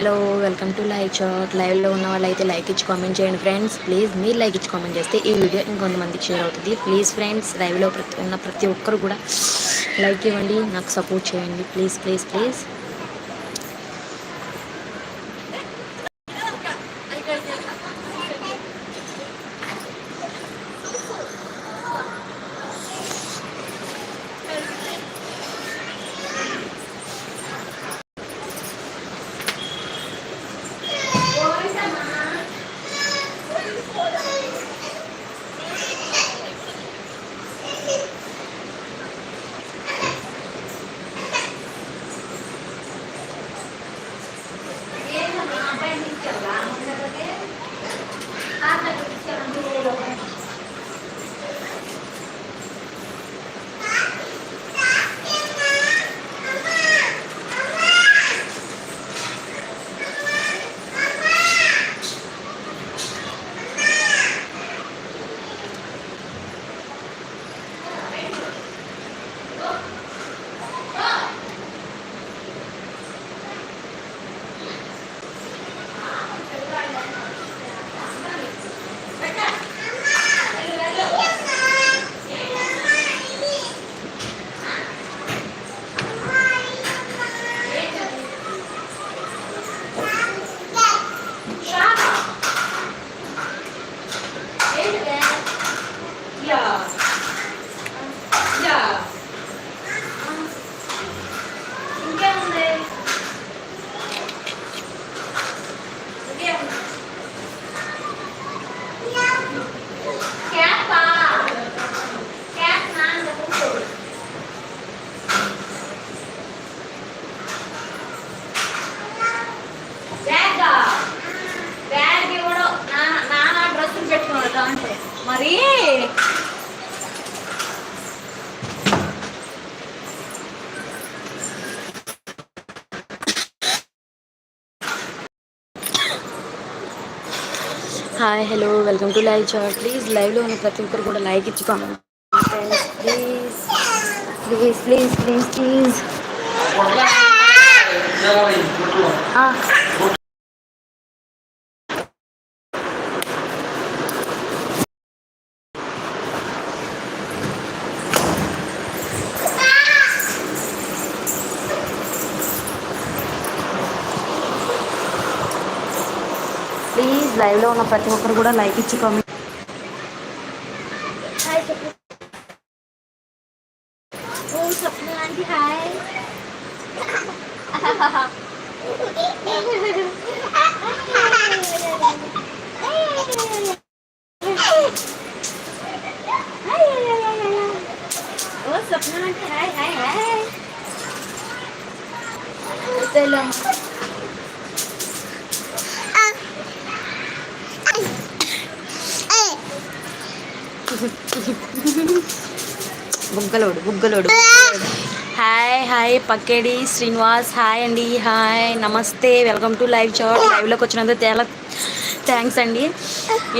Hello welcome to live chat. లైవ్లో ఉన్న వాళ్ళు అయితే లైక్ ఇచ్చి కామెంట్ చేయండి ఫ్రెండ్స్. ప్లీజ్ మీరు లైక్ ఇచ్చి కామెంట్ చేస్తే ఈ వీడియో ఇంకొంతమందికి షేర్ అవుతుంది. ప్లీజ్ ఫ్రెండ్స్ లైవ్లో ప్రతి ఉన్న ప్రతి ఒక్కరు కూడా లైక్ ఇవ్వండి. నాకు సపోర్ట్ చేయండి. Please please please. Hi hello welcome to live chat please లైవ్లో ఉన్న ప్రతి ఒక్కరు కూడా లైక్ ఇచ్చి comment please please please please please please లైవ్లో ఉన్న ప్రతి ఒక్కరు కూడా లైక్ ఇచ్చి కామెంట్ హాయ్ చెప్పు ఓ స్వప్న ఆంటీ హాయ్ ఓ Swapna aunty hi hi hi తెలం బుగ్గలోడు బుగ్గలోడు హాయ్ హాయ్ పక్కేడి శ్రీనివాస్ హాయ్ అండి హాయ్ నమస్తే వెల్కమ్ టు లైవ్ చాట్. లైవ్లోకి వచ్చినందుకు చాలా థ్యాంక్స్ అండి.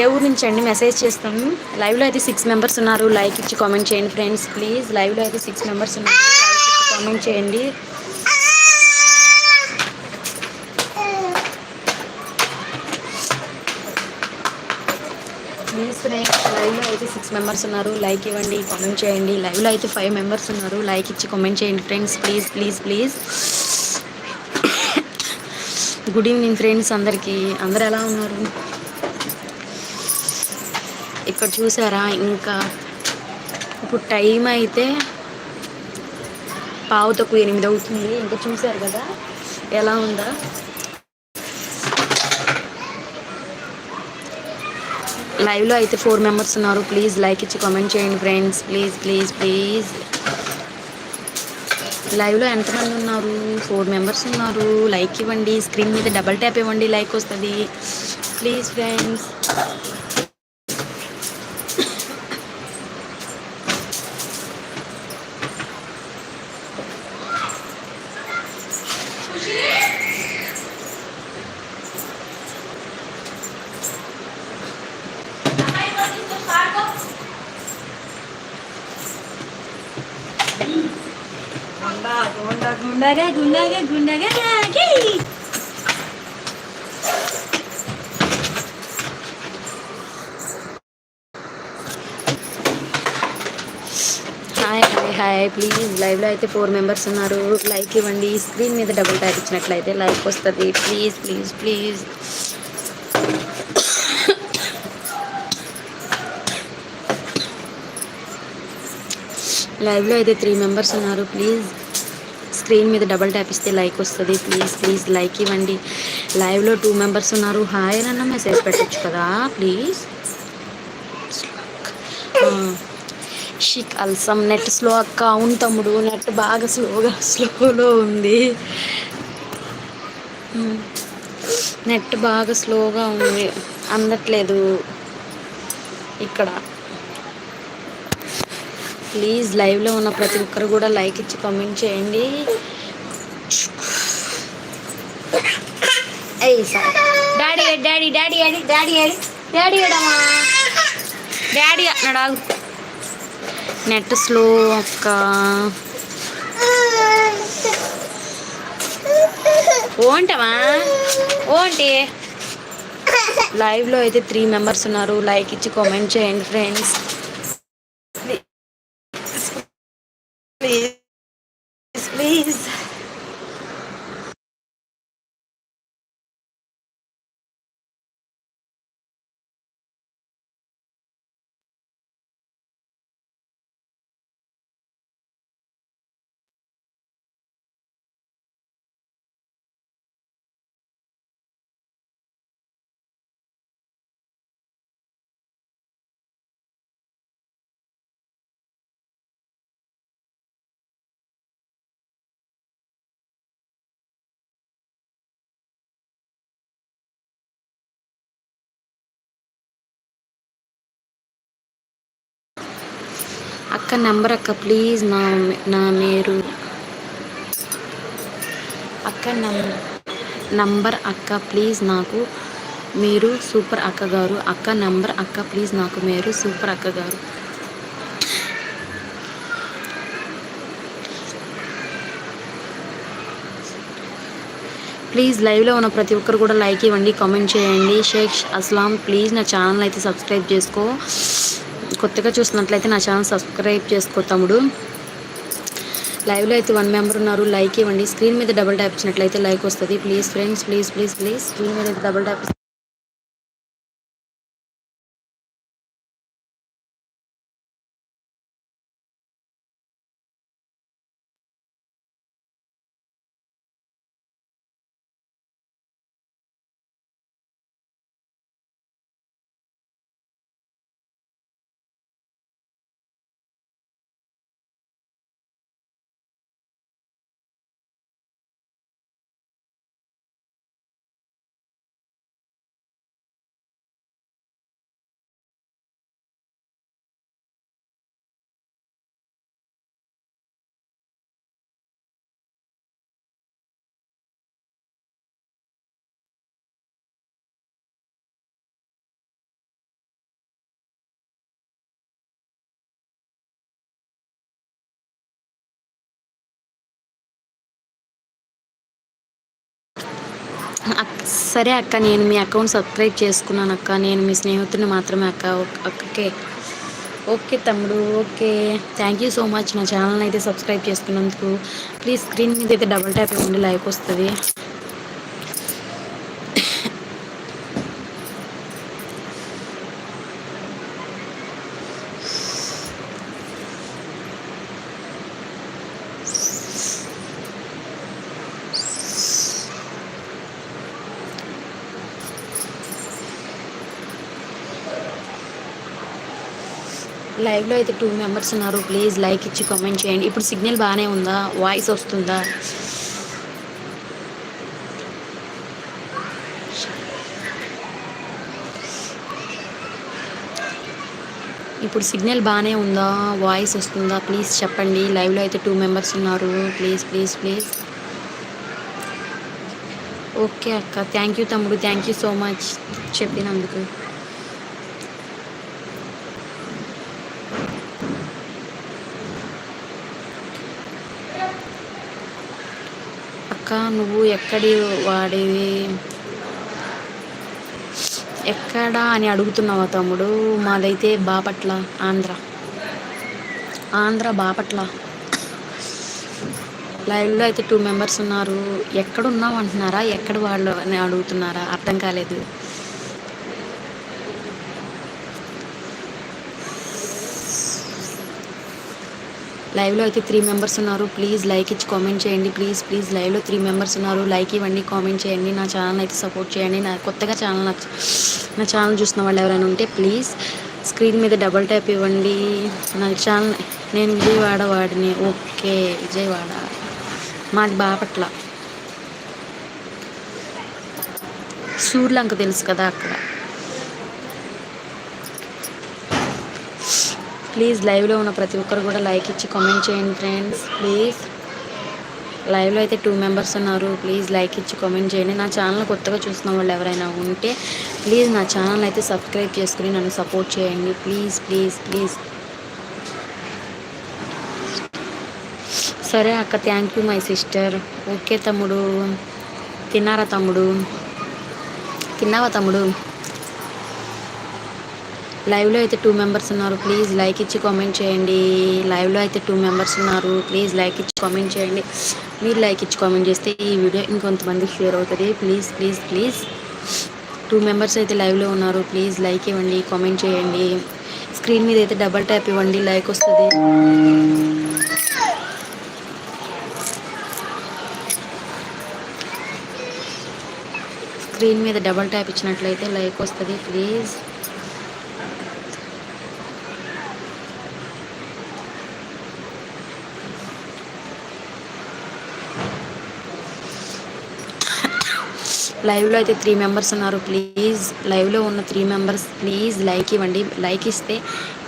ఏ ఊరు నుంచి అండి మెసేజ్ చేస్తాము లైవ్లో అయితే సిక్స్ మెంబర్స్ ఉన్నారు. లైక్ ఇచ్చి కామెంట్ చేయండి ఫ్రెండ్స్ ప్లీజ్. లైవ్లో అయితే సిక్స్ మెంబర్స్ ఉన్నారు. లైక్ ఇచ్చి కామెంట్ చేయండి. ప్లీజ్ ఫ్రెండ్స్ లైవ్లో అయితే సిక్స్ మెంబర్స్ ఉన్నారు. లైక్ ఇవ్వండి కామెంట్ చేయండి. లైవ్లో అయితే ఫైవ్ మెంబర్స్ ఉన్నారు. లైక్ ఇచ్చి కామెంట్ చేయండి friends please please please good evening friends అందరికీ. అందరు ఎలా ఉన్నారు? ఇక్కడ చూసారా? ఇంకా ఇప్పుడు టైం అయితే పావుతకు ఎనిమిది అవుతుంది. ఇంకా చూసారు కదా? ఎలా ఉందా? లైవ్లో అయితే ఫోర్ మెంబర్స్ ఉన్నారు. ప్లీజ్ లైక్ ఇచ్చి కామెంట్ చేయండి ఫ్రెండ్స్. Please please please. లైవ్లో ఎంతమంది ఉన్నారు? ఫోర్ మెంబర్స్ ఉన్నారు. లైక్ ఇవ్వండి. స్క్రీన్ మీద డబల్ ట్యాప్ ఇవ్వండి. లైక్ వస్తుంది. Please friends. గుండగా గుండగా గుండగా హాయ్ హాయ్ హాయ్ ప్లీజ్ లైవ్లో అయితే ఫోర్ మెంబర్స్ ఉన్నారు. లైక్ ఇవ్వండి. స్క్రీన్ మీద డబుల్ ట్యాప్ ఇచ్చినట్లయితే లైక్ వస్తుంది. ప్లీజ్ ప్లీజ్ ప్లీజ్ లైవ్లో అయితే త్రీ మెంబర్స్ ఉన్నారు. ప్లీజ్ స్క్రీన్ మీద డబల్ ట్యాప్ ఇస్తే లైక్ వస్తుంది. ప్లీజ్ ప్లీజ్ లైక్ ఇవ్వండి. లైవ్లో టూ మెంబర్స్ ఉన్నారు. హాయ్ అన్న మెసేజ్ పెట్టచ్చు కదా? ప్లీజ్ షిక్ అల్సమ్ నెట్ స్లో అక్క. అవును తమ్ముడు నెట్ బాగా స్లోగా స్లోలో ఉంది. నెట్ బాగా స్లోగా ఉంది. అందట్లేదు. ఇక్కడ ప్లీజ్ లైవ్లో ఉన్న ప్రతి ఒక్కరు కూడా లైక్ ఇచ్చి కామెంట్ చేయండి. Daddy daddy daddy daddy. అడి డాడీ. అడమా డాడీ అన్నాడు. నెట్ స్లో అక్క. ఓంటమా ఓంటి. లైవ్లో అయితే త్రీ మెంబర్స్ ఉన్నారు. లైక్ ఇచ్చి కామెంట్ చేయండి ఫ్రెండ్స్ ప్లీజ్ ప్లీజ్ అక్క నెంబర్ అక్క ప్లీజ్ నా నా మీరు. అక్క నంబర్ అక్క ప్లీజ్ నాకు మీరు సూపర్ అక్క గారు. అక్క నంబర్ అక్క ప్లీజ్ నాకు మీరు సూపర్ అక్క గారు. ప్లీజ్ లైవ్లో ఉన్న ప్రతి ఒక్కరు కూడా లైక్ ఇవ్వండి కామెంట్ చేయండి. షేక్ అస్లాం ప్లీజ్ నా ఛానల్ అయితే సబ్స్క్రైబ్ చేసుకో. కొత్తగా చూసినట్లయితే నా ఛానల్ సబ్స్క్రైబ్ చేసుకో తమ్ముడు. లైవ్లో అయితే వన్ మెంబర్ ఉన్నారు. లైక్ ఇవ్వండి. స్క్రీన్ మీద డబుల్ ట్యాప్ ఇచ్చినట్లయితే లైక్ వస్తుంది. Please friends please please please screen మీద డబుల్ ట్యాప్ సరే అక్క నేను మీ అకౌంట్ సబ్స్క్రైబ్ చేసుకున్నాను అక్క. నేను మీ స్నేహితుడిని మాత్రమే అక్క అక్కకే. ఓకే తమ్ముడు okay. Thank you so much నా ఛానల్ని అయితే సబ్స్క్రైబ్ చేసుకున్నందుకు. ప్లీజ్ స్క్రీన్ మీద అయితే డబుల్ ట్యాప్ ఇవ్వండి లైక్ వస్తుంది. లైవ్లో అయితే టూ మెంబర్స్ ఉన్నారు. ప్లీజ్ లైక్ ఇచ్చి కామెంట్ చేయండి. ఇప్పుడు సిగ్నల్ బాగానే ఉందా? వాయిస్ వస్తుందా? ఇప్పుడు సిగ్నల్ బాగానే ఉందా? వాయిస్ వస్తుందా? ప్లీజ్ చెప్పండి. లైవ్లో అయితే టూ మెంబర్స్ ఉన్నారు. ప్లీజ్ ప్లీజ్ ప్లీజ్ ఓకే అక్క. థ్యాంక్ యూ తమ్ముడు. థ్యాంక్ యూ సో మచ్ చెప్పినందుకు. అక్క నువ్వు ఎక్కడి వాడివి ఎక్కడా అని అడుగుతున్నావా తమ్ముడు? మాదైతే బాపట్ల ఆంధ్ర. ఆంధ్ర బాపట్ల. లైవ్లో అయితే టూ మెంబర్స్ ఉన్నారు. ఎక్కడ ఉన్నావు అంటున్నారా? ఎక్కడ వాళ్ళు అని అడుగుతున్నారా? అర్థం కాలేదు. లైవ్లో అయితే త్రీ మెంబర్స్ ఉన్నారు. ప్లీజ్ లైక్ ఇచ్చి కామెంట్ చేయండి. ప్లీజ్ ప్లీజ్ లైవ్లో త్రీ మెంబర్స్ ఉన్నారు. లైక్ ఇవ్వండి కామెంట్ చేయండి. నా ఛానల్ అయితే సపోర్ట్ చేయండి. నా కొత్తగా ఛానల్ నా ఛానల్ చూసిన వాళ్ళు ఎవరైనా ఉంటే ప్లీజ్ స్క్రీన్ మీద డబల్ ట్యాప్ ఇవ్వండి. నా ఛానల్ నేను విజయవాడ వాడిని. ఓకే విజయవాడ. మాది బాపట్ల. సూర్లంక తెలుసు కదా అక్కడ. ప్లీజ్ లైవ్లో ఉన్న ప్రతి ఒక్కరు కూడా లైక్ ఇచ్చి కామెంట్ చేయండి ఫ్రెండ్స్ ప్లీజ్. లైవ్లో అయితే టూ మెంబర్స్ ఉన్నారు. ప్లీజ్ లైక్ ఇచ్చి కామెంట్ చేయండి. నా ఛానల్ కొత్తగా చూసిన వాళ్ళు ఎవరైనా ఉంటే ప్లీజ్ నా ఛానల్ అయితే సబ్స్క్రైబ్ చేసుకుని నన్ను సపోర్ట్ చేయండి. Please please please. సరే అక్క thank you my sister okay తమ్ముడు. తిన్నారా తమ్ముడు? తిన్నావా తమ్ముడు? లైవ్లో అయితే టూ మెంబర్స్ ఉన్నారు. ప్లీజ్ లైక్ ఇచ్చి కామెంట్ చేయండి. లైవ్లో అయితే టూ మెంబర్స్ ఉన్నారు. ప్లీజ్ లైక్ ఇచ్చి కామెంట్ చేయండి. మీరు లైక్ ఇచ్చి కామెంట్ చేస్తే ఈ వీడియో ఇంకొంతమందికి షేర్ అవుతుంది. Please please please two members అయితే లైవ్లో ఉన్నారు. ప్లీజ్ లైక్ ఇవ్వండి కామెంట్ చేయండి. స్క్రీన్ మీద అయితే డబల్ ట్యాప్ ఇవ్వండి. లైక్ వస్తుంది. స్క్రీన్ మీద డబల్ ట్యాప్ ఇచ్చినట్లయితే లైక్ వస్తుంది. ప్లీజ్ లైవ్లో అయితే త్రీ మెంబర్స్ ఉన్నారు. ప్లీజ్ లైవ్లో ఉన్న త్రీ మెంబర్స్ ప్లీజ్ లైక్ ఇవ్వండి. లైక్ ఇస్తే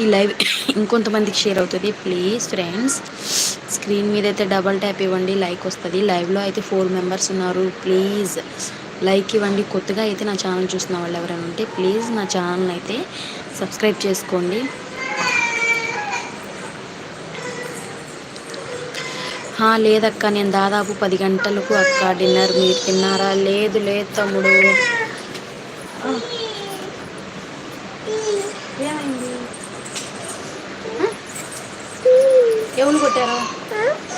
ఈ లైవ్ ఇంకొంతమందికి షేర్ అవుతుంది. ప్లీజ్ ఫ్రెండ్స్ స్క్రీన్ మీద అయితే డబల్ ట్యాప్ ఇవ్వండి. లైక్ వస్తుంది. లైవ్లో అయితే ఫోర్ మెంబర్స్ ఉన్నారు. ప్లీజ్ లైక్ ఇవ్వండి. కొత్తగా అయితే నా ఛానల్ చూసిన వాళ్ళు ఎవరైనా ఉంటే ప్లీజ్ నా ఛానల్ అయితే సబ్స్క్రైబ్ చేసుకోండి. లేదక్క నేను దాదాపు పది గంటలకు అక్క డిన్నర్ మీరు తిన్నారా? లేదు లేదు తమ్ముడు. ఎవరు కొట్టారా?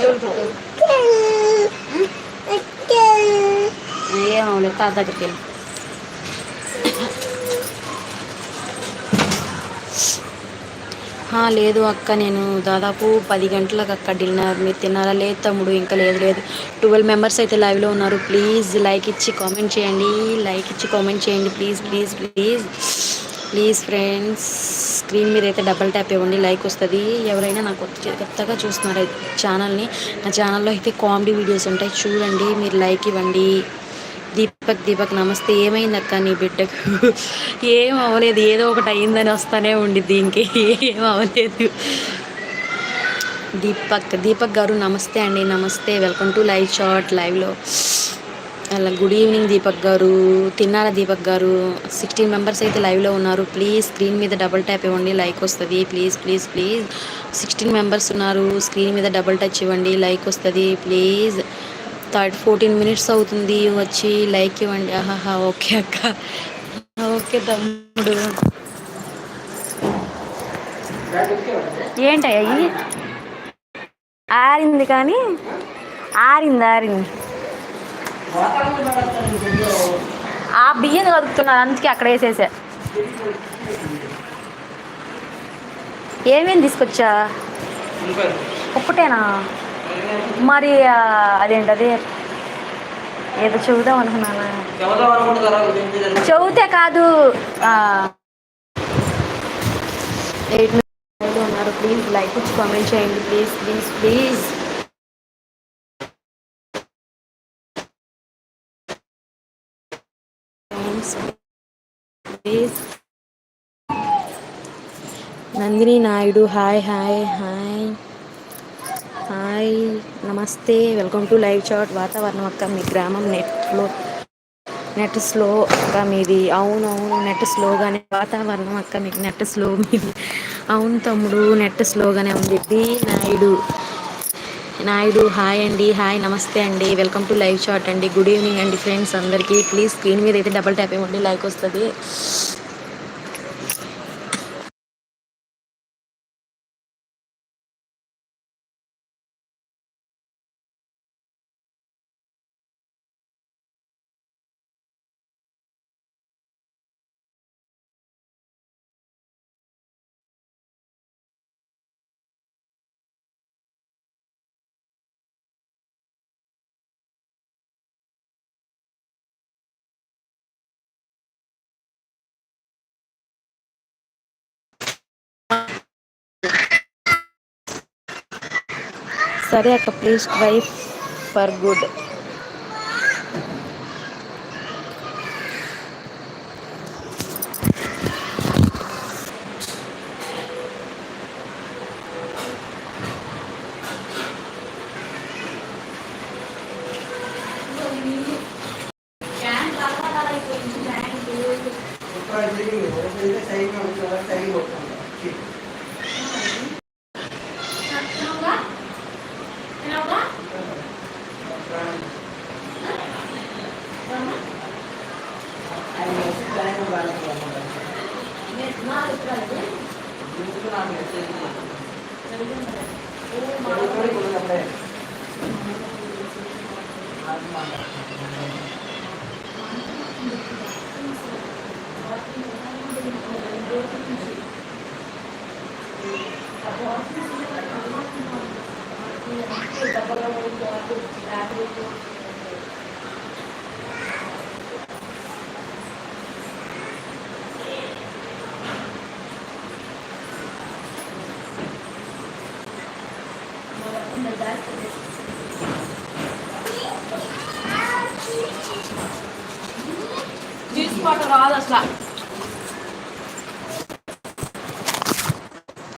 ఎవరు కొట్టారు? ఏమవలేదు తాత దగ్గరికి వెళ్ళి. లేదు అక్క నేను దాదాపు పది గంటలకు అక్క డిన్నర్. మీరు తిన్నారా? లేదు తమ్ముడు ఇంకా లేదు లేదు. ట్వెల్వ్ మెంబర్స్ అయితే లైవ్లో ఉన్నారు. ప్లీజ్ లైక్ ఇచ్చి కామెంట్ చేయండి. లైక్ ఇచ్చి కామెంట్ చేయండి. Please please please. Please friends screen మీద అయితే డబల్ ట్యాప్ ఇవ్వండి. లైక్ వస్తుంది. ఎవరైనా నాకు కొత్త కొత్తగా చూస్తున్నారు ఛానల్ని నా ఛానల్లో అయితే కామెడీ వీడియోస్ ఉంటాయి. చూడండి మీరు లైక్ ఇవ్వండి. దీపక్ దీపక్ నమస్తే. ఏమైంది అక్క నీ బిడ్డకు? ఏం అవ్వలేదు. ఏదో ఒకటి అయిందని వస్తానే ఉండి దీనికి. ఏం అవ్వలేదు. దీపక్ దీపక్ గారు నమస్తే అండి. నమస్తే. వెల్కమ్ టు లైవ్ షార్ట్ లైవ్లో అలా గుడ్ ఈవినింగ్ దీపక్ గారు. తిన్నారా దీపక్ గారు? సిక్స్టీన్ మెంబర్స్ అయితే లైవ్లో ఉన్నారు. ప్లీజ్ స్క్రీన్ మీద డబుల్ ట్యాప్ ఇవ్వండి. లైక్ వస్తుంది. Please please please. Sixteen members ఉన్నారు. స్క్రీన్ మీద డబుల్ టచ్ ఇవ్వండి. లైక్ వస్తుంది. ప్లీజ్. థర్డ్ ఫోర్టీన్ మినిట్స్ అవుతుంది. వచ్చి లైక్ ఇవ్వండి. ఆహాహా ఓకే అక్క. ఓకే తమ్ముడు. ఏంటయ్యి ఆరింది కానీ ఆరింది ఆరింది. ఆ బియ్యం కదుపుతున్నాను అందుకే అక్కడ వేసేసా. ఏమేమి తీసుకొచ్చా? ఒక్కటేనా? మరి అదేంటది? ఏదో చెబుదాం అనుకున్నాను? చెబితే కాదు. ఎయిట్ ఉన్నారు. ప్లీజ్ లైక్ ఇచ్చి కామెంట్ చేయండి. Please please please. Please Nandini Naidu hi hi hi. Hi నమస్తే. వెల్కమ్ టు లైవ్ చాట్ వాతావరణం అక్క. మీ గ్రామం నెట్లో నెట్ స్లో అక్క మీది. అవును అవును నెట్ స్లోగానే వాతావరణం అక్క మీకు నెట్ స్లో మీది. అవును తమ్ముడు నెట్ స్లోగానే ఉంది. నాయుడు నాయుడు హాయ్ అండి. హాయ్ నమస్తే అండి. వెల్కమ్ టు లైవ్ చాట్ అండి. గుడ్ ఈవినింగ్ అండి ఫ్రెండ్స్ అందరికీ. ప్లీజ్ స్క్రీన్ మీద అయితే డబల్ ట్యాప్ ఇవ్వండి. లైక్ వస్తుంది. సరే అక్క please try for good తీసుకోవటం